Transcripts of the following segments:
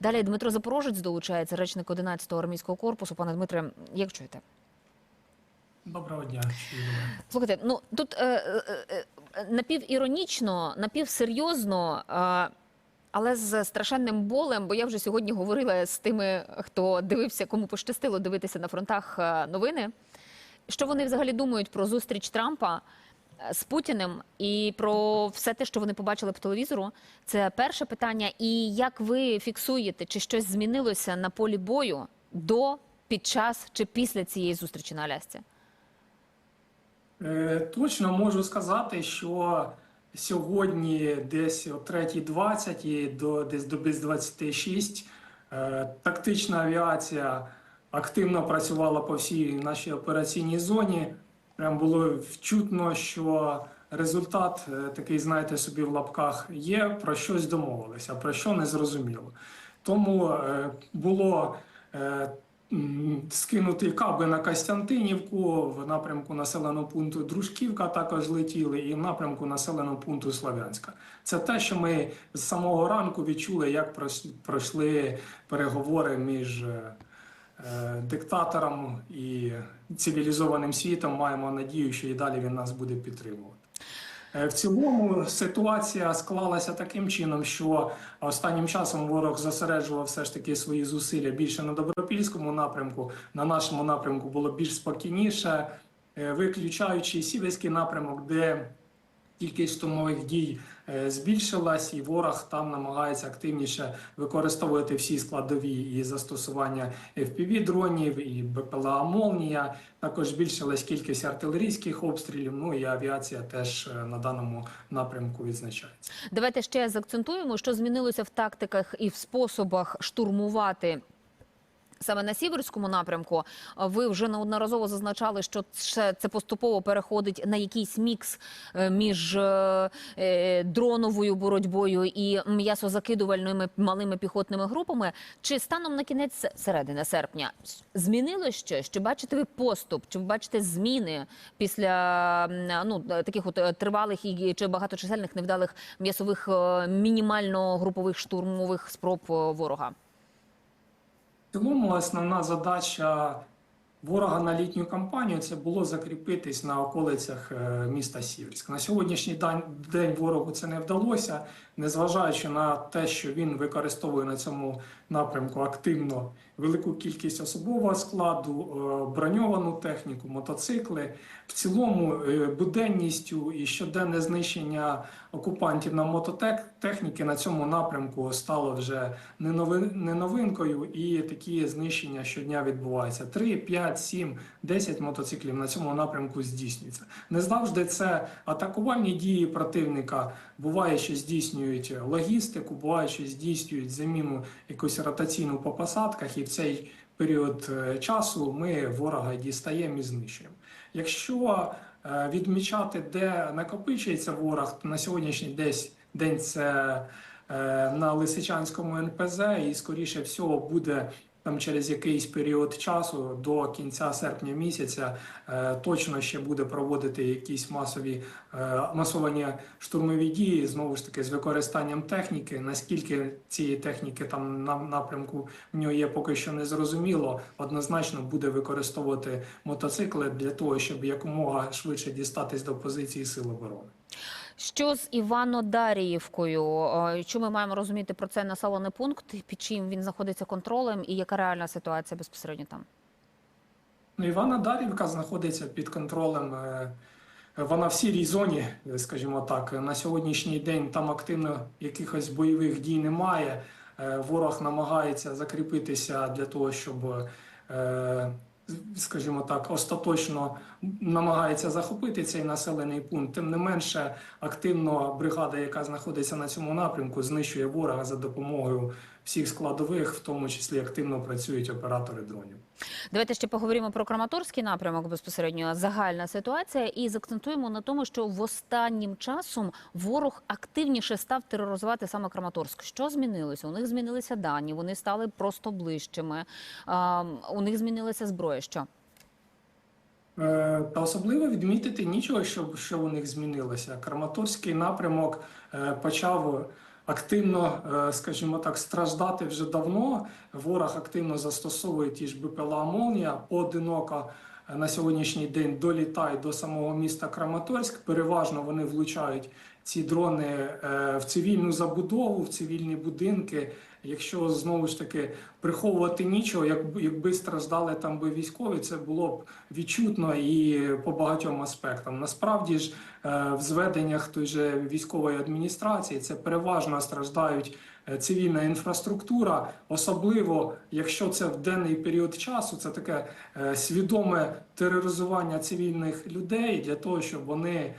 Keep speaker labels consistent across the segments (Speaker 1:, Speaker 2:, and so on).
Speaker 1: Далі Дмитро Запорожець долучається, речник 11-го армійського корпусу. Пане Дмитре, як чуєте?
Speaker 2: Доброго дня.
Speaker 1: Слухайте, ну тут е, е, е, напівіронічно, напівсерйозно, е, але з страшенним болем, бо я вже сьогодні говорила з тими, хто дивився, кому пощастило дивитися на фронтах е, новини. Що вони взагалі думають про зустріч Трампа з Путіним і про все те, що вони побачили по телевізору? Це перше питання. І як ви фіксуєте, чи щось змінилося на полі бою до, під час чи після цієї зустрічі на Алясці?
Speaker 2: Е, Точно можу сказати, що сьогодні десь о 3.20 і до десь до без 26 е, тактична авіація активно працювала по всій нашій операційній зоні. Прям було вчутно, що результат е, такий, знаєте, собі в лапках є, про щось домовилися, про що не зрозуміло. Тому е, було е, м, каби на Костянтинівку в напрямку населеного пункту Дружківка також летіли, і в напрямку населеного пункту Слов'янська. Це те, що ми з самого ранку відчули, як пройшли переговори між диктатором і цивілізованим світом. Маємо надію, що і далі він нас буде підтримувати. Е, В цілому ситуація склалася таким чином, що останнім часом ворог зосереджував все ж таки свої зусилля більше на добропільському напрямку. На нашому напрямку було більш спокійніше, е, виключаючи сіверський напрямок, де кількість штурмових дій е, збільшилась, і ворог там намагається активніше використовувати всі складові і застосування fpv дронів і БПЛА Молнія. Також збільшилась кількість артилерійських обстрілів. Ну і авіація теж е, на даному напрямку відзначається.
Speaker 1: Давайте ще заакцентуємо, що змінилося в тактиках і в способах штурмувати. Саме на сіверському напрямку ви вже неодноразово зазначали, що це, поступово переходить на якийсь мікс е, між е, е, дроновою боротьбою і м'ясозакидувальними малими піхотними групами. Чи станом на кінець середини серпня змінило щось? Чи бачите ви поступ? Чи бачите зміни після ну таких от тривалих і чи багаточисельних невдалих м'ясових мінімально групових штурмових спроб ворога?
Speaker 2: Цілому основна задача ворога на літню кампанію це було закріпитись на околицях е, міста Сіверськ. На сьогоднішній день, день ворогу це не вдалося, незважаючи на те, що він використовує на цьому напрямку активно велику кількість особового складу, е, броньовану техніку, мотоцикли. В цілому е, буденністю і щоденне знищення окупантів на мототехніки на цьому напрямку стало вже не нови- не новинкою, і такі знищення щодня відбуваються. 3, 5, 7, 10 мотоциклів на цьому напрямку здійснюється. Не завжди це атакувальні дії противника. Буває, що здійснюють логістику, буває, що здійснюють заміну якусь ротаційну по посадках, і в цей період е, часу ми ворога дістаємо і знищуємо. Якщо відмічати, де накопичується ворог, на сьогоднішній десь день це е, на Лисичанському НПЗ, і скоріше всього буде там через якийсь період часу до кінця серпня місяця е, точно ще буде проводити якісь масові е, масовані штурмові дії знову ж таки з використанням техніки. Наскільки цієї техніки там на напрямку в нього є, поки що не зрозуміло. Однозначно буде використовувати мотоцикли для того, щоб якомога швидше дістатись до позиції сил оборони.
Speaker 1: Що з Івано-Даріївкою? Е, Що ми маємо розуміти про цей населений пункт? Під чим він знаходиться контролем, і яка реальна ситуація безпосередньо там?
Speaker 2: Ну, Івана Дарівка знаходиться під контролем. е, Вона в сірій зоні, е, скажімо так. На сьогоднішній день там активно якихось бойових дій немає. Е, Ворог намагається закріпитися для того, щоб, е, скажімо так, остаточно намагається захопити цей населений пункт. Тим не менше, активно бригада, яка знаходиться на цьому напрямку, знищує ворога за допомогою всіх складових, в тому числі активно працюють оператори дронів.
Speaker 1: Давайте ще поговоримо про Краматорський напрямок безпосередньо загальна ситуація, і закцентуємо на тому, що в останнім часом ворог активніше став тероризувати саме Краматорськ. Що змінилося? У них змінилися дані, вони стали просто ближчими. У них змінилася зброя. Що?
Speaker 2: Е, Та особливо відмітити нічого, що, що у них змінилося. Краматорський напрямок е, почав активно, е, скажімо так, страждати вже давно. Ворог активно застосовує ті ж БПЛА Молнія, поодиноко на сьогоднішній день долітають до самого міста Краматорськ. Переважно вони влучають ці дрони е, в цивільну забудову, в цивільні будинки. Якщо знову ж таки приховувати нічого, якби, якби страждали там би військові, це було б відчутно і по багатьом аспектам. Насправді ж е, в зведеннях той же військової адміністрації це переважно страждають е, цивільна інфраструктура, особливо якщо це в денний період часу, це таке свідоме тероризування цивільних людей для того, щоб вони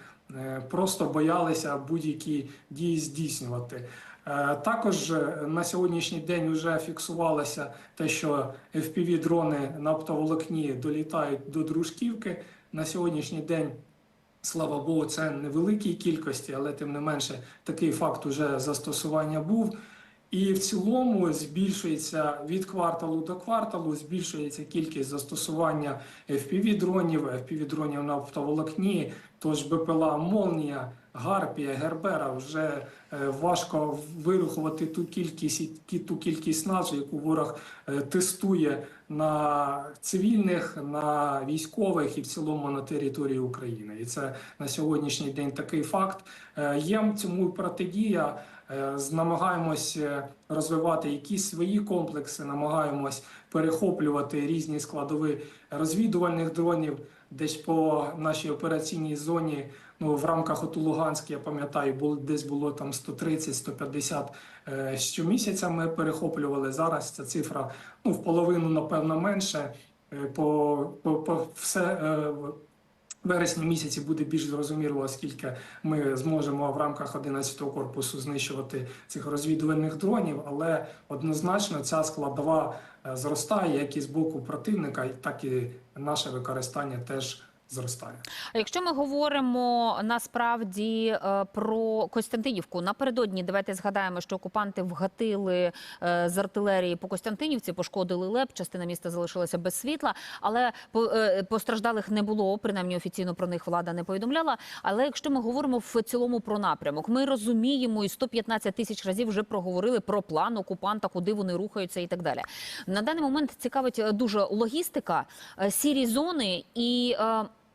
Speaker 2: просто боялися будь-які дії здійснювати. Е, Також е, на сьогоднішній день вже фіксувалося те, що FPV-дрони на оптоволокні долітають до дружківки. На сьогоднішній день, слава Богу, це невеликій кількості, але тим не менше такий факт уже застосування був. І в цілому збільшується від кварталу до кварталу, збільшується кількість застосування FPV-дронів, FPV-дронів на оптоволокні, тож БПЛА Молнія, Гарпія, Гербера вже е, важко вирахувати ту кількість ту кількість назв, яку ворог е, тестує на цивільних, на військових і в цілому на території України. І це на сьогоднішній день такий факт. Е, Є цьому протидія. Е, Намагаємось е, розвивати якісь свої комплекси, намагаємось перехоплювати різні складові розвідувальних дронів. Десь по нашій операційній зоні, ну в рамках ОТУ Луганськ, я пам'ятаю, було десь було там 130-150 е, щомісяця. Ми перехоплювали. Зараз ця цифра ну в половину, напевно, менше. Е, По, по, по все вересні місяці буде більш зрозуміло, оскільки ми зможемо в рамках 11-го корпусу знищувати цих розвідувальних дронів, але однозначно ця складова е, зростає як і з боку противника, так і наше використання теж зростає.
Speaker 1: А якщо ми говоримо насправді е, про Костянтинівку, напередодні давайте згадаємо, що окупанти вгатили е, з артилерії по Костянтинівці, пошкодили ЛЕП, частина міста залишилася без світла, але е, постраждалих не було. Принаймні офіційно про них влада не повідомляла. Але якщо ми говоримо в цілому про напрямок, ми розуміємо і 115 тисяч разів вже проговорили про план окупанта, куди вони рухаються і так далі. На даний момент цікавить дуже логістика, сірі зони і.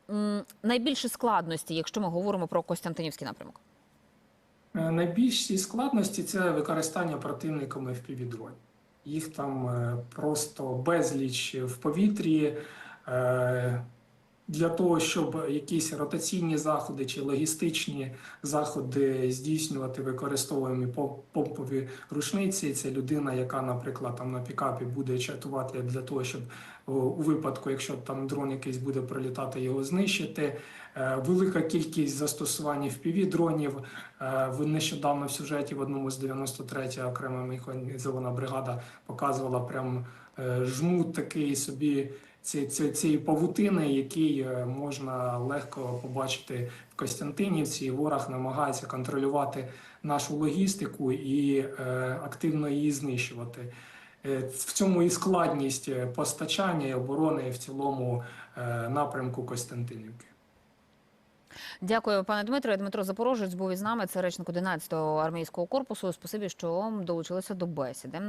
Speaker 1: Е, м, найбільше складності, якщо ми говоримо про Костянтинівський напрямок?
Speaker 2: Е, Найбільші складності це використання противниками FPV-дронів. Їх там е, просто безліч в повітрі. Для того, щоб якісь ротаційні заходи чи логістичні заходи здійснювати, використовуємо по- помпові рушниці. Це людина, яка, наприклад, там на пікапі буде чатувати для того, щоб у випадку, якщо там дрон якийсь буде прилітати, його знищити. Е, Велика кількість застосувань дронів. Е, В нещодавно в сюжеті в одному з 93 окрема механізована бригада показувала прям е, жмут такий собі ці- ці- цієї павутини, який е, можна легко побачити в Костянтинівці. Ворог намагається контролювати нашу логістику і е, активно її знищувати. Е, В цьому і складність е, постачання і оборони в цілому напрямку Костянтинівки.
Speaker 1: Дякую, пане Дмитро. Дмитро Запорожець був із нами. Це речник 11-го армійського корпусу. Спасибі, що долучилися до бесіди.